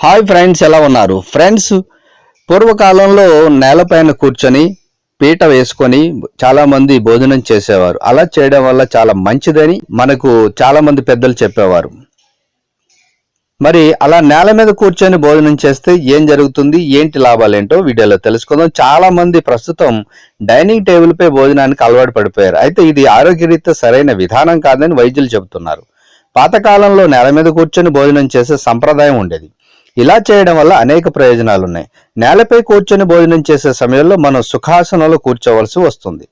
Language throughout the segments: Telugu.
హాయ్ ఫ్రెండ్స్ ఎలా ఉన్నారు? ఫ్రెండ్స్ పూర్వకాలంలో నేలపైన కూర్చొని పీట వేసుకొని చాలా మంది భోజనం చేసేవారు. అలా చేయడం వల్ల చాలా మంచిదని మనకు చాలా మంది పెద్దలు చెప్పేవారు. మరి అలా నేల మీద కూర్చొని భోజనం చేస్తే ఏం జరుగుతుంది? ఏంటి లాభాలేంటో వీడియోలో తెలుసుకుందాం. చాలా మంది ప్రస్తుతం డైనింగ్ టేబుల్ పై భోజనానికి అలవాటు పడిపోయారు. అయితే ఇది ఆరోగ్యరీత్యా సరైన విధానం కాదని వైద్యులు చెబుతున్నారు. పాతకాలంలో నేల మీద కూర్చొని భోజనం చేసే సంప్రదాయం ఉండేది. ఇలా చేయడం వల్ల అనేక ప్రయోజనాలు ఉన్నాయి నేలపై కూర్చొని భోజనం చేసే సమయంలో మనం సుఖాసనంలో కూర్చోవలసి వస్తుంది.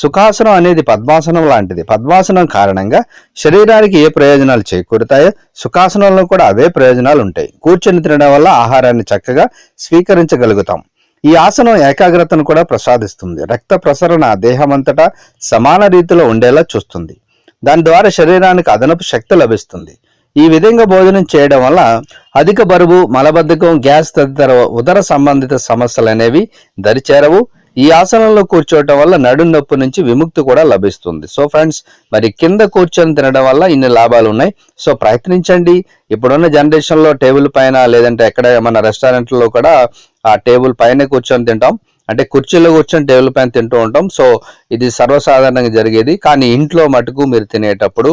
సుఖాసనం అనేది పద్మాసనం లాంటిది. పద్మాసనం కారణంగా శరీరానికి ఏ ప్రయోజనాలు చేకూరుతాయో సుఖాసనంలో కూడా అవే ప్రయోజనాలు ఉంటాయి. కూర్చొని తినడం వల్ల ఆహారాన్ని చక్కగా స్వీకరించగలుగుతాం. ఈ ఆసనం ఏకాగ్రతను కూడా ప్రసాదిస్తుంది. రక్త ప్రసరణ దేహమంతటా సమాన రీతిలో ఉండేలా చూస్తుంది. దాని ద్వారా శరీరానికి అదనపు శక్తి లభిస్తుంది. ఈ విధంగా భోజనం చేయడం వల్ల అధిక బరువు మలబద్ధకం గ్యాస్ తదితర ఉదర సంబంధిత సమస్యలు అనేవి దరిచేరవు. ఈ ఆసనంలో కూర్చోవటం వల్ల నడుం నొప్పి నుంచి విముక్తి కూడా లభిస్తుంది. సో ఫ్రెండ్స్ మరి కింద కూర్చొని తినడం వల్ల ఇన్ని లాభాలు ఉన్నాయి. సో ప్రయత్నించండి. ఇప్పుడున్న జనరేషన్లో టేబుల్ పైన లేదంటే ఎక్కడ మన రెస్టారెంట్లో కూడా ఆ టేబుల్ పైన కూర్చొని తింటాం. అంటే కుర్చీలో కూర్చొని టేబుల్ పైన తింటూ ఉంటాం. సో ఇది సర్వసాధారణంగా జరిగేది. కానీ ఇంట్లో మటుకు మీరు తినేటప్పుడు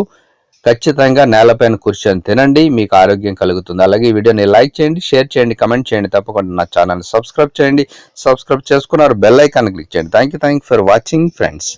ఖచ్చితంగా నేలపైన కూర్చొని తినండి మీకు ఆరోగ్యం కలుగుతుంది. అలాగే ఈ వీడియోని లైక్ చేయండి షేర్ చేయండి కమెంట్ చేయండి. తప్పకుండా నా ఛానల్ని సబ్స్క్రైబ్ చేయండి. సబ్స్క్రైబ్ చేసుకున్నారు బెల్ ఐకాన్ క్లిక్ చేయండి. Thank you thank for watching friends.